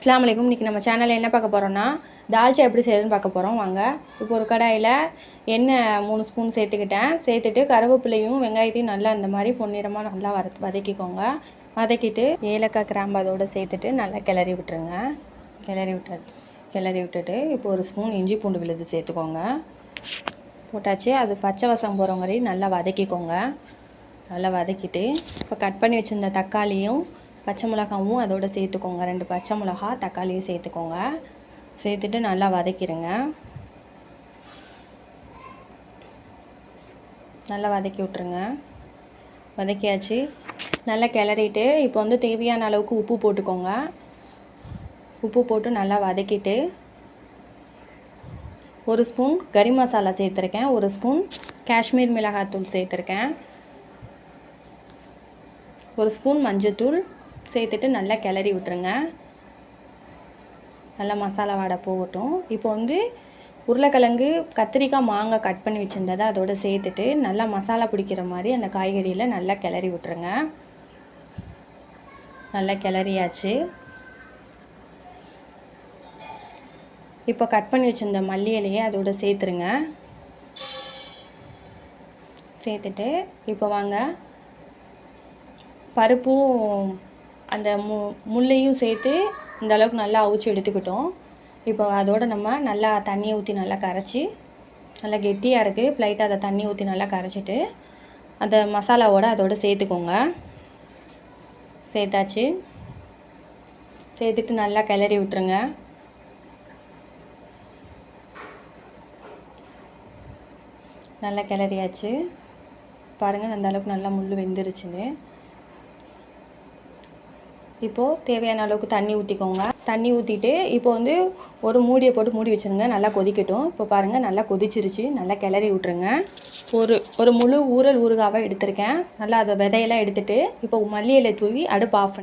அஸ்ஸலாமு அலைக்கும். இன்றைக்கி நம்ம சேனலில் என்ன பார்க்க போகிறோம்னா தால்ச்சா எப்படி செய்யுதுன்னு பார்க்க போகிறோம் வாங்க. இப்போ ஒரு கடாயில் எண்ணெய் மூணு ஸ்பூன் சேர்த்துக்கிட்டேன். சேர்த்துட்டு கருவேப்பிலையும் வெங்காயத்தையும் நல்லா இந்த மாதிரி பொன்னிறமாக நல்லா வர வதக்கிக்கோங்க. வதக்கிட்டு ஏலக்காய் கிராம்பு அதோடு சேர்த்துட்டு நல்லா கிளறி விட்டுருங்க. கிளறி விட்டு கிளறி விட்டுட்டு இப்போ ஒரு ஸ்பூன் இஞ்சி பூண்டு விழுது சேர்த்துக்கோங்க. போட்டாச்சு. அது பச்சை வசம் போகிற மாதிரி நல்லா வதக்கிக்கோங்க. நல்லா வதக்கிட்டு இப்போ கட் பண்ணி வச்சுருந்த தக்காளியும் பச்சை மிளகாவும் அதோடு சேர்த்துக்கோங்க. ரெண்டு பச்சை மிளகா தக்காளியும் சேர்த்துக்கோங்க. சேர்த்துட்டு நல்லா வதக்கிடுங்க நல்லா வதக்கி விட்ருங்க வதக்கியாச்சு. நல்லா கிளறிட்டு இப்போ வந்து தேவையான அளவுக்கு உப்பு போட்டுக்கோங்க. உப்பு போட்டு நல்லா வதக்கிட்டு ஒரு ஸ்பூன் கறி மசாலா சேர்த்துருக்கேன். ஒரு ஸ்பூன் காஷ்மீர் மிளகாத்தூள் சேர்த்துருக்கேன். ஒரு ஸ்பூன் மஞ்சத்தூள் சேர்த்துட்டு நல்லா கிளறி விட்டுருங்க நல்லா மசாலா வாடை போகட்டும். இப்போ வந்து உருளைக்கிழங்கு கத்திரிக்காய் மாங்காய் கட் பண்ணி வச்சுருந்ததை அதோட சேர்த்துட்டு நல்லா மசாலா பிடிக்கிற மாதிரி அந்த காய்கறியில் நல்லா கிளறி விட்டுருங்க நல்லா கிளறியாச்சு. இப்போ கட் பண்ணி வச்சுருந்த மல்லி இலையை அதோட சேர்த்துருங்க. சேர்த்துட்டு இப்போ வாங்க. பருப்பும் அந்த மு முள்ளையும் சேர்த்து இந்த அளவுக்கு நல்லா அவிச்சு எடுத்துக்கிட்டோம். இப்போ அதோட நம்ம நல்லா தண்ணியை ஊற்றி நல்லா கரைச்சி நல்லா கெட்டியாக இருக்குது ஃப்ளைட்டாக அதை தண்ணி ஊற்றி நல்லா கரைச்சிட்டு அந்த மசாலாவோடு அதோட சேர்த்துக்கோங்க. சேர்த்தாச்சு. சேர்த்துட்டு நல்லா கிளறி விட்டுருங்க. நல்லா கிளறியாச்சு. பாருங்கள் அந்த அளவுக்கு நல்லா முள் வெந்துருச்சுன்னு. இப்போது தேவையான அளவுக்கு தண்ணி ஊற்றிக்கோங்க தண்ணி ஊற்றிட்டு இப்போ வந்து ஒரு மூடியை போட்டு மூடி வச்சுருங்க. நல்லா கொதிக்கட்டும். இப்போ பாருங்கள் நல்லா கொதிச்சிருச்சு. நல்லா கிளறி விட்ருங்க ஒரு ஒரு முழு ஊரல் ஊறுகாவை எடுத்திருக்கேன். நல்லா அதை விதையெல்லாம் எடுத்துகிட்டு இப்போ மல்லி தூவி அடுப்பு ஆஃப்